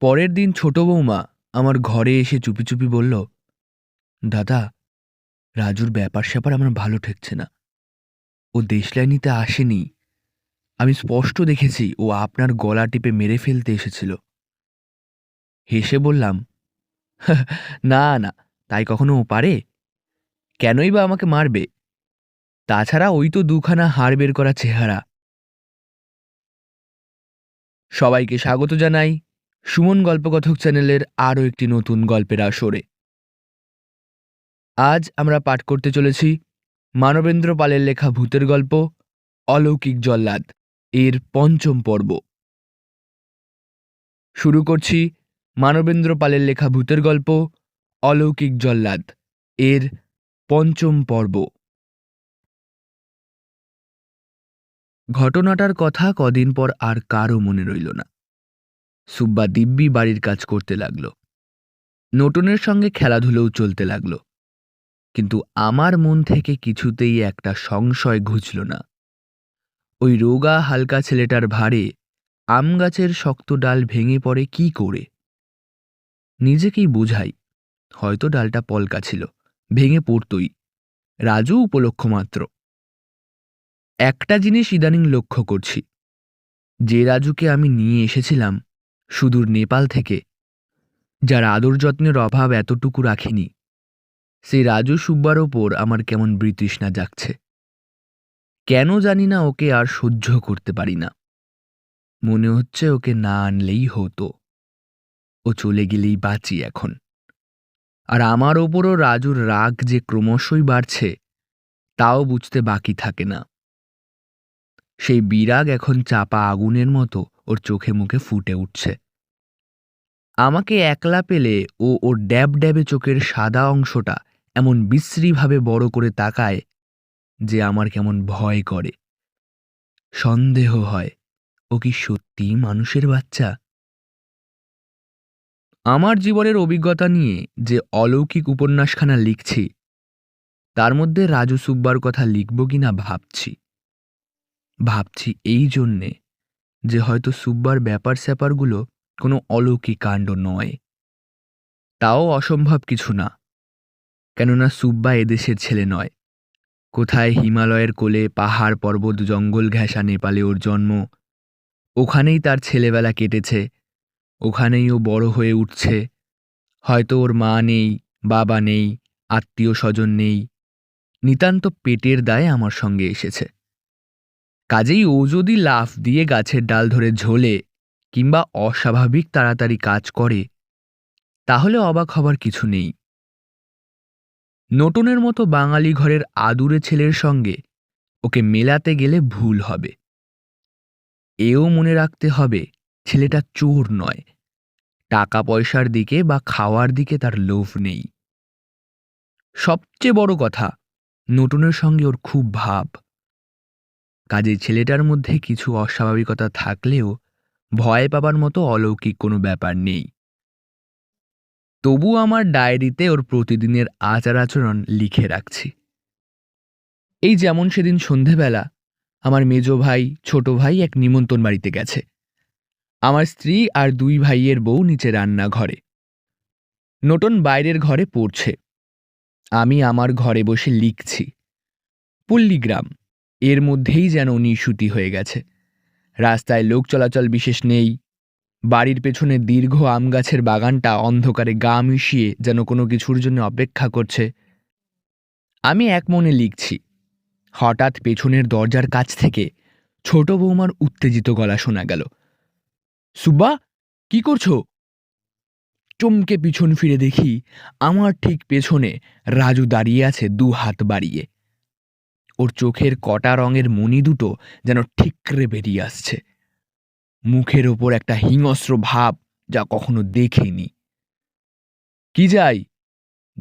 পরের দিন ছোট বৌমা আমার ঘরে এসে চুপি চুপি বলল, দাদা, রাজুর ব্যাপার স্যাপার আমার ভালো ঠেকছে না। ও দেশলাই নিতে আসেনি। আমি স্পষ্ট দেখেছি ও আপনার গলা টিপে মেরে ফেলতে এসেছিল। হেসে বললাম, না না, তাই কখনো ও পারে? কেনই বা আমাকে মারবে? তাছাড়া ওই তো দুখানা হাড় বের করা চেহারা। সবাইকে স্বাগত জানাই। সুমন গল্পকথক চ্যানেলের আরও একটি নতুন গল্পের আসরে। আজ আমরা পাঠ করতে চলেছি মানবেন্দ্র পালের লেখা ভূতের গল্প, অলৌকিক জল্লাদ, এর পঞ্চম পর্ব। শুরু করছি মানবেন্দ্র পালের লেখা ভূতের গল্প, অলৌকিক জল্লাদ, এর পঞ্চম পর্ব। ঘটনাটার কথা কদিন পর আর কারও মনে রইল না। সুব্বা দিব্যি বাড়ির কাজ করতে লাগল। নতুনের সঙ্গে খেলাধুলোও চলতে লাগল। কিন্তু আমার মন থেকে কিছুতেই একটা সংশয় ঘুচল না। ওই রোগা হালকা ছেলেটার ভারে আম গাছের শক্ত ডাল ভেঙে পড়ে কি করে? নিজেকেই বুঝাই, হয়তো ডালটা পলকা ছিল, ভেঙে পড়তই। রাজু উপলক্ষ মাত্র। একটা জিনিস ইদানিং লক্ষ্য করছি। যে রাজুকে আমি নিয়ে এসেছিলাম সুদূর নেপাল থেকে। যার আদর যত্নের অভাব এতটুকু রাখিনি। সেই রাজু সুব্বার ওপর আমার কেমন বৃতৃষ্ণা জাগছে। কেন জানি না ওকে আর সহ্য করতে পারি না। মনে হচ্ছে ওকে না আনলেই হতো। ও চলে গেলেই বাঁচি এখন। আর আমার ওপরও রাজুর রাগ যে ক্রমশই বাড়ছে, তাও বুঝতে বাকি থাকে না। সেই বিরাগ এখন চাপা আগুনের মতো ওর চোখে মুখে ফুটে উঠছে। আমাকে একলা পেলে ও ওর ড্যাব ড্যাবে চোখের সাদা অংশটা এমন বিশ্রীভাবে বড় করে তাকায় যে আমার কেমন ভয় করে। সন্দেহ হয়, ও কি সত্যি মানুষের বাচ্চা? আমার জীবনের অভিজ্ঞতা নিয়ে যে অলৌকিক উপন্যাসখানা লিখছি, তার মধ্যে রাজু সুব্বার কথা লিখব কিনা ভাবছি। ভাবছি এই জন্যে যে হয়তো সুব্বার ব্যাপার স্যাপারগুলো কোনো অলৌকিক কাণ্ড নয়। তাও অসম্ভব কিছু না। কেননা সুব্বা এদেশের ছেলে নয়। কোথায় হিমালয়ের কোলে পাহাড় পর্বত জঙ্গল ঘেঁষা নেপালে ওর জন্ম, ওখানেই তার ছেলেবেলা কেটেছে, ওখানেই ও বড় হয়ে উঠছে। হয়তো ওর মা নেই, বাবা নেই আত্মীয় স্বজন নেই, নিতান্ত পেটের দায়ে আমার সঙ্গে এসেছে। কাজেই ও যদি লাফ দিয়ে গাছের ডাল ধরে ঝোলে কিংবা অস্বাভাবিক তাড়াতাড়ি কাজ করে, তাহলে অবাক হবার কিছু নেই। নতুনের মতো বাঙালি ঘরের আদুরে ছেলের সঙ্গে ওকে মেলাতে গেলে ভুল হবে। এও মনে রাখতে হবে, ছেলেটা চোর নয়। টাকা পয়সার দিকে বা খাওয়ার দিকে তার লোভ নেই। সবচেয়ে বড় কথা, নতুনের সঙ্গে ওর খুব ভাব। কাজে ছেলেটার মধ্যে কিছু অস্বাভাবিকতা থাকলেও ভয় পাবার মতো অলৌকিক কোনো ব্যাপার নেই। তবু আমার ডায়েরিতে ওর প্রতিদিনের আচার আচরণ লিখে রাখছি। এই যেমন সেদিন সন্ধেবেলা আমার মেজ ভাই, ছোট ভাই এক নিমন্ত্রণ বাড়িতে গেছে। আমার স্ত্রী আর দুই ভাইয়ের বউ নিচে রান্নাঘরে। নতুন বাইরের ঘরে পড়ছে। আমি আমার ঘরে বসে লিখছি। পল্লীগ্রাম। এর মধ্যেই যেন নিশুতি হয়ে গেছে। রাস্তায় লোক চলাচল বিশেষ নেই। বাড়ির পেছনে দীর্ঘ আম গাছের বাগানটা অন্ধকারে গা মিশিয়ে যেন কোনো কিছুর জন্য অপেক্ষা করছে। আমি এক মনে লিখছি, হঠাৎ পেছনের দরজার কাছ থেকে ছোট বৌমার উত্তেজিত গলা শোনা গেল। সুব্বা, কি করছ? চমকে পিছন ফিরে দেখি আমার ঠিক পেছনে রাজু দাঁড়িয়ে আছে দু হাত বাড়িয়ে। ওর চোখের কটা রঙের মণি দুটো যেন ঠিকরে বেরিয়ে আসছে। মুখের ওপর একটা হিংস্র ভাব যা কখনো দেখিনি। কি যাই?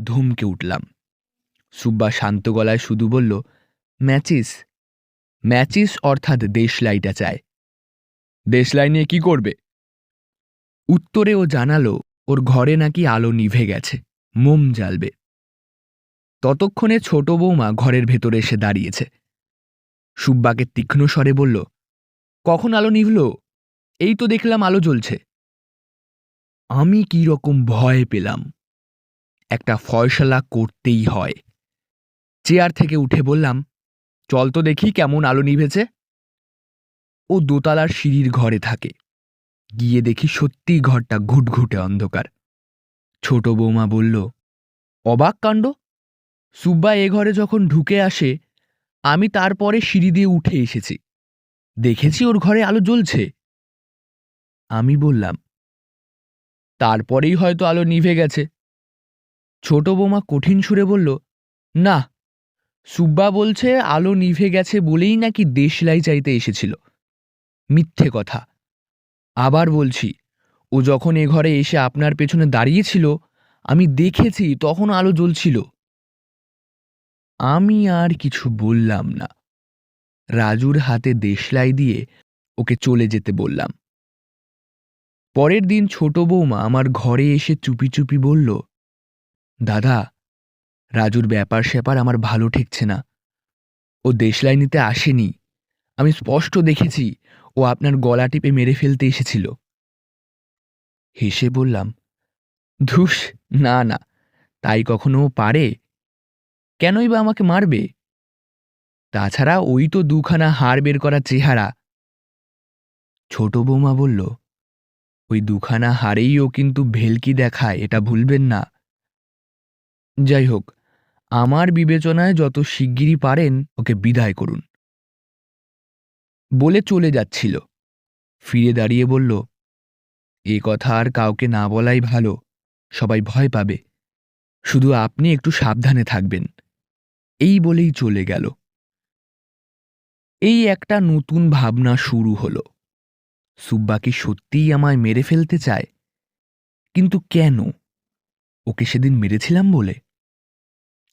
ধুমকে উঠলাম। সুব্বা শান্ত গলায় শুধু বলল, ম্যাচিস ম্যাচিস অর্থাৎ দেশলাইটা চায় দেশলাই নিয়ে কি করবে? উত্তরে ও জানালো, ওর ঘরে নাকি আলো নিভে গেছে, মোম জ্বালবে। ততক্ষণে ছোট বৌমা ঘরের ভেতরে এসে দাঁড়িয়েছে। সুব্বাকে তীক্ষ্ণ স্বরে বলল, কখন আলো নিভল? এই তো দেখলাম আলো জ্বলছে। আমি কি রকম ভয় পেলাম। একটা ফয়সালা করতেই হয়। চেয়ার থেকে উঠে বললাম, চল তো দেখি কেমন আলো নিভেছে। ও দোতলার সিঁড়ির ঘরে থাকে। গিয়ে দেখি সত্যি ঘরটা ঘুটঘুটে অন্ধকার। ছোট বৌমা বলল, অবাক কাণ্ড? সুব্বা এ ঘরে যখন ঢুকে আসে, আমি তারপরে সিঁড়ি দিয়ে উঠে এসেছি। দেখেছি ওর ঘরে আলো জ্বলছে। আমি বললাম তারপরেই হয়তো আলো নিভে গেছে। ছোট বৌমা কঠিন সুরে বলল, না, সুব্বা বলছে আলো নিভে গেছে বলেই নাকি দেশলাই চাইতে এসেছিল। মিথ্যে কথা। আবার বলছি, ও যখন এ ঘরে এসে আপনার পেছনে দাঁড়িয়েছিল, আমি দেখেছি তখন আলো জ্বলছিল। আমি আর কিছু বললাম না। রাজুর হাতে দেশলাই দিয়ে ওকে চলে যেতে বললাম। পরের দিন ছোট বৌমা আমার ঘরে এসে চুপি চুপি বলল, দাদা, রাজুর ব্যাপার স্যাপার আমার ভালো ঠেকছে না। ও দেশলাই নিতে আসেনি। আমি স্পষ্ট দেখেছি ও আপনার গলা টিপে মেরে ফেলতে এসেছিল। হেসে বললাম, ধুস, না না, তাই কখনো পারে? কেনই বা আমাকে মারবে? তাছাড়া ওই তো দুখানা হাড় বের করা চেহারা। ছোট বৌমা বলল, ওই দুখানা হাড়েই ও কিন্তু ভেলকি দেখায়, এটা ভুলবেন না। যাই হোক, আমার বিবেচনায় যত শিগগিরই পারেন, ওকে বিদায় করুন। বলে চলে যাচ্ছিল। ফিরে দাঁড়িয়ে বলল, এ কথা আর কাউকে না বলাই ভালো, সবাই ভয় পাবে। শুধু আপনি একটু সাবধানে থাকবেন। এই বলেই চলে গেল। এই একটা নতুন ভাবনা শুরু হলো। সুব্বা কি সত্যিই আমায় মেরে ফেলতে চায়? কিন্তু কেন? ওকে সেদিন মেরেছিলাম বলে?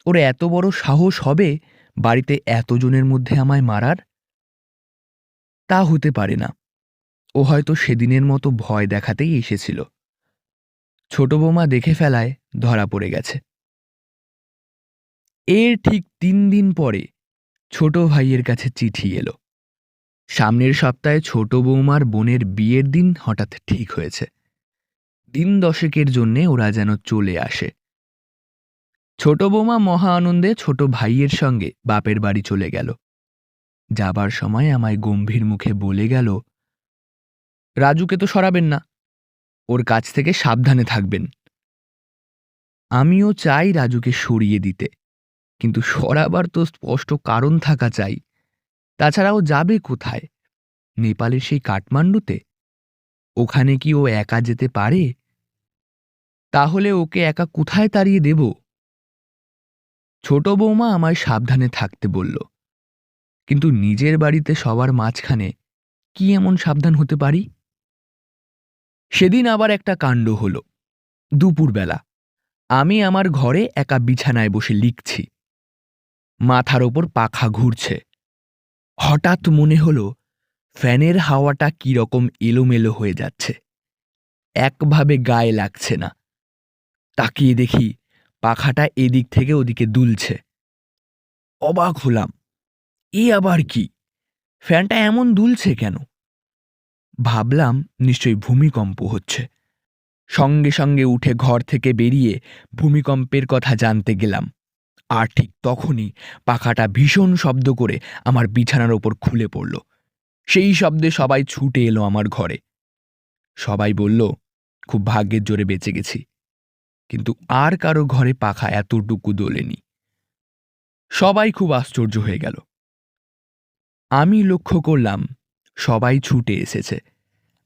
ওর এত বড় সাহস হবে বাড়িতে এতজনের মধ্যে আমায় মারার? তা হতে পারে না। ও হয়তো সেদিনের মতো ভয় দেখাতেই এসেছিল। ছোট বৌমা দেখে ফেলায় ধরা পড়ে গেছে। এর ঠিক তিন দিন পরে ছোট ভাইয়ের কাছে চিঠি এলো। সামনের সপ্তাহে ছোট বৌমার বোনের বিয়ের দিন হঠাৎ ঠিক হয়েছে। দিন দশেকের জন্যে ওরা যেন চলে আসে। ছোট বৌমা মহা আনন্দে ছোট ভাইয়ের সঙ্গে বাপের বাড়ি চলে গেল। যাবার সময় আমায় গম্ভীর মুখে বলে গেল, রাজুকে তো সরাবেন না। ওর কাছ থেকে সাবধানে থাকবেন। আমিও চাই রাজুকে সরিয়ে দিতে। কিন্তু সরাবার তো স্পষ্ট কারণ থাকা চাই। তাছাড়া ও যাবে কোথায়? নেপালের সেই কাঠমান্ডুতে? ওখানে কি ও একা যেতে পারে? তাহলে ওকে একা কোথায় তাড়িয়ে দেব? ছোট বৌমা আমায় সাবধানে থাকতে বলল, কিন্তু নিজের বাড়িতে সবার মাঝখানে কি এমন সাবধান হতে পারি? সেদিন আবার একটা কাণ্ড হল। দুপুরবেলা। আমি আমার ঘরে একা বিছানায় বসে লিখছি। মাথার ওপর পাখা ঘুরছে। হঠাৎ মনে হলো, ফ্যানের হাওয়াটা কীরকম এলোমেলো হয়ে যাচ্ছে। একভাবে গায়ে লাগছে না। তাকিয়ে দেখি পাখাটা এদিক থেকে ওদিকে দুলছে। অবাক হলাম, এ আবার কি? ফ্যানটা এমন দুলছে কেন? ভাবলাম নিশ্চয়ই ভূমিকম্প হচ্ছে। সঙ্গে সঙ্গে উঠে ঘর থেকে বেরিয়ে ভূমিকম্পের কথা জানতে গেলাম। আর ঠিক তখনই পাখাটা ভীষণ শব্দ করে আমার বিছানার ওপর খুলে পড়ল। সেই শব্দে সবাই ছুটে এলো আমার ঘরে। সবাই বলল, খুব ভাগ্যের জোরে বেঁচে গেছি। কিন্তু আর কারও ঘরে পাখা এতটুকু দোলেনি। সবাই খুব আশ্চর্য হয়ে গেল। আমি লক্ষ্য করলাম, সবাই ছুটে এসেছে।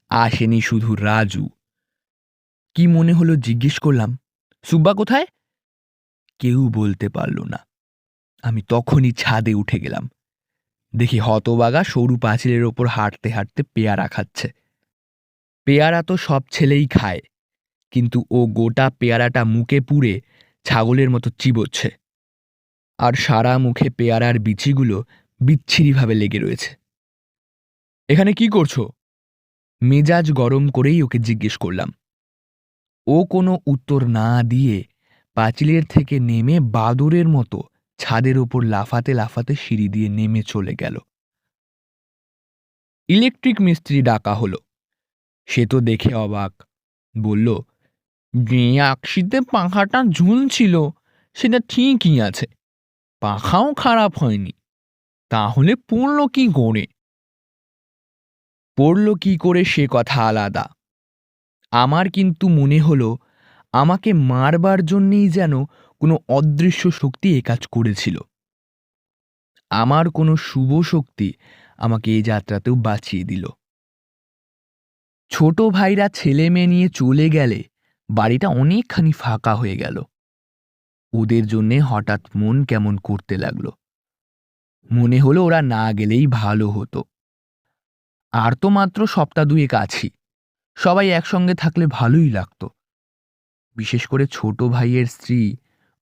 আসেনি শুধু রাজু। কি মনে হলো জিজ্ঞেস করলাম, সুব্বা কোথায়? কেউ বলতে পারল না। আমি তখনই ছাদে উঠে গেলাম। দেখি হতবাগা সরু পাঁচিলের ওপর হাঁটতে হাঁটতে পেয়ারা খাচ্ছে। পেয়ারা তো সব ছেলেই খায়, কিন্তু ও গোটা পেয়ারাটা মুখে পুড়ে ছাগলের মতো চিবোচ্ছে। আর সারা মুখে পেয়ারার বিচিগুলো বিচ্ছিরিভাবে লেগে রয়েছে। এখানে কি করছ? মেজাজ গরম করেই ওকে জিজ্ঞেস করলাম। ও কোনো উত্তর না দিয়ে পাঁচিলের থেকে নেমে বাদুরের মতো ছাদের ওপর লাফাতে লাফাতে সিঁড়ি দিয়ে নেমে চলে গেল। ইলেকট্রিক মিস্ত্রি ডাকা হলো। সে তো দেখে অবাক। বলল যে আকশিতে পাখাটা ঝুলছিল, সেটা ঠিকই আছে। পাখাও খারাপ হয়নি। তাহলে পড়ল কি করে? পড়ল কি করে সে কথা আলাদা। আমার কিন্তু মনে হলো আমাকে মারবার জন্যেই যেন কোনো অদৃশ্য শক্তি এ কাজ করেছিল। আমার কোনো শুভ শক্তি আমাকে এই যাত্রাতেও বাঁচিয়ে দিল। ছোট ভাইরা ছেলে মেয়ে নিয়ে চলে গেলে বাড়িটা অনেকখানি ফাঁকা হয়ে গেল। ওদের জন্যে হঠাৎ মন কেমন করতে লাগল। মনে হলো ওরা না গেলেই ভালো হতো। আর তো মাত্র সপ্তাহ দুয়েক আছি। সবাই একসঙ্গে থাকলে ভালোই লাগতো। বিশেষ করে ছোট ভাইয়ের স্ত্রী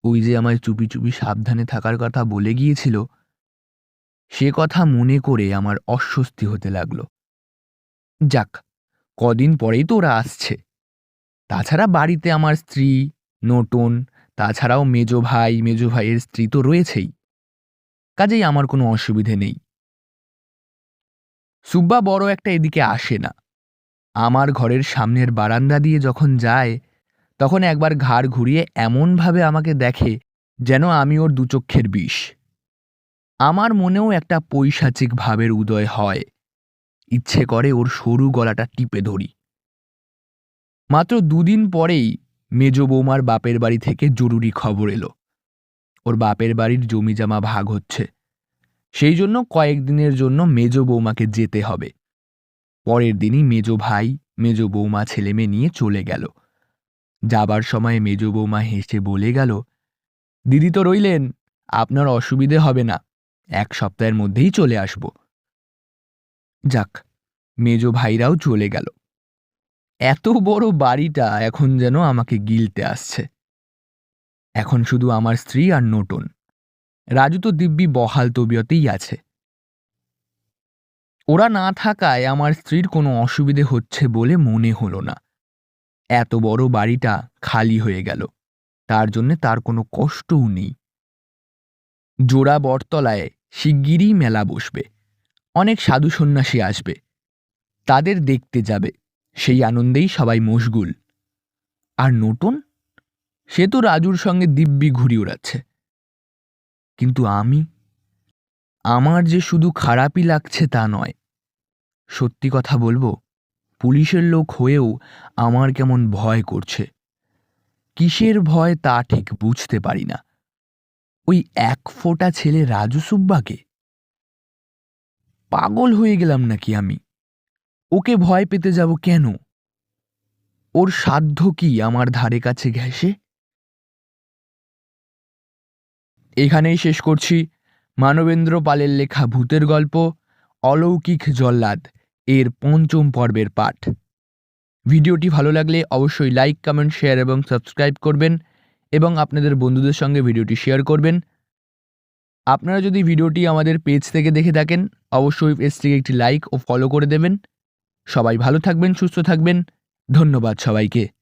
ওই যে আমায় চুপি চুপি সাবধানে থাকার কথা বলে গিয়েছিল, সে কথা মনে করে আমার অস্বস্তি হতে লাগল। যাক, কদিন পরেই তো ওরা আসছে। তাছাড়া বাড়িতে আমার স্ত্রী নটন তাছাড়াও মেজো ভাই, মেজো ভাইয়ের স্ত্রী তো রয়েছেই। কাজেই আমার কোনো অসুবিধে নেই। সুব্বা বড় একটা এদিকে আসে না। আমার ঘরের সামনের বারান্দা দিয়ে যখন যায় তখন একবার ঘাড় ঘুরিয়ে এমনভাবে আমাকে দেখে যেন আমি ওর দুচক্ষের বিষ। আমার মনেও একটা পৈশাচিক ভাবের উদয় হয়। ইচ্ছে করে ওর সরু গলাটা টিপে ধরি। মাত্র দুদিন পরেই মেজ বৌমার বাপের বাড়ি থেকে জরুরি খবর এলো। ওর বাপের বাড়ির জমিজামা ভাগ হচ্ছে। সেই জন্য কয়েকদিনের জন্য মেজ বৌমাকে যেতে হবে। পরের দিনই মেজ ভাই, মেজ বৌমা ছেলেমেয়ে নিয়ে চলে গেল। যাবার সময় মেজ বৌমা হেসে বলে গেল, দিদি তো রইলেন, আপনার অসুবিধে হবে না, এক সপ্তাহের মধ্যেই চলে আসব। যাক, মেজ ভাইরাও চলে গেল। এত বড় বাড়িটা এখন যেন আমাকে গিলতে আসছে। এখন শুধু আমার স্ত্রী আর নোটন রাজু তো দিব্যি বহাল তবিয়তেই আছে। ওরা না থাকায় আমার স্ত্রীর কোনো অসুবিধে হচ্ছে বলে মনে হলো না। এত বড় বাড়িটা খালি হয়ে গেল। তার জন্যে তার কোনো কষ্টও নেই। জোড়া বটতলায় শিগগিরই মেলা বসবে। অনেক সাধু সন্ন্যাসী আসবে। তাদের দেখতে যাবে। সেই আনন্দেই সবাই মশগুল। আর নতুন? সে তো রাজুর সঙ্গে দিব্যি ঘুরি ওড়াচ্ছে। কিন্তু আমি? আমার যে শুধু খারাপই লাগছে তা নয়। সত্যি কথা বলব পুলিশের লোক হয়েও আমার কেমন ভয় করছে। কিসের ভয় তা ঠিক বুঝতে পারি না। ওই এক ফোঁটা ছেলে রাজু সুব্বাকে? পাগল হয়ে গেলাম নাকি আমি? ওকে ভয় পেতে যাব কেন? ওর সাধ্য কি আমার ধারে কাছে ঘেঁষে? এখানেই শেষ করছি। মানবেন্দ্র পালের লেখা ভূতের গল্প, অলৌকিক জল্লাদ। এর পঞ্চম পর্বের পাঠ। ভিডিওটি ভালো লাগলে অবশ্যই লাইক কমেন্ট শেয়ার এবং সাবস্ক্রাইব করবেন এবং আপনাদের বন্ধুদের সঙ্গে ভিডিওটি শেয়ার করবেন। আপনারা যদি ভিডিওটি আমাদের পেজ থেকে দেখে থাকেন, অবশ্যই পেজটিকে একটি লাইক ও ফলো করে দেবেন। সবাই ভালো থাকবেন, সুস্থ থাকবেন। ধন্যবাদ সবাইকে।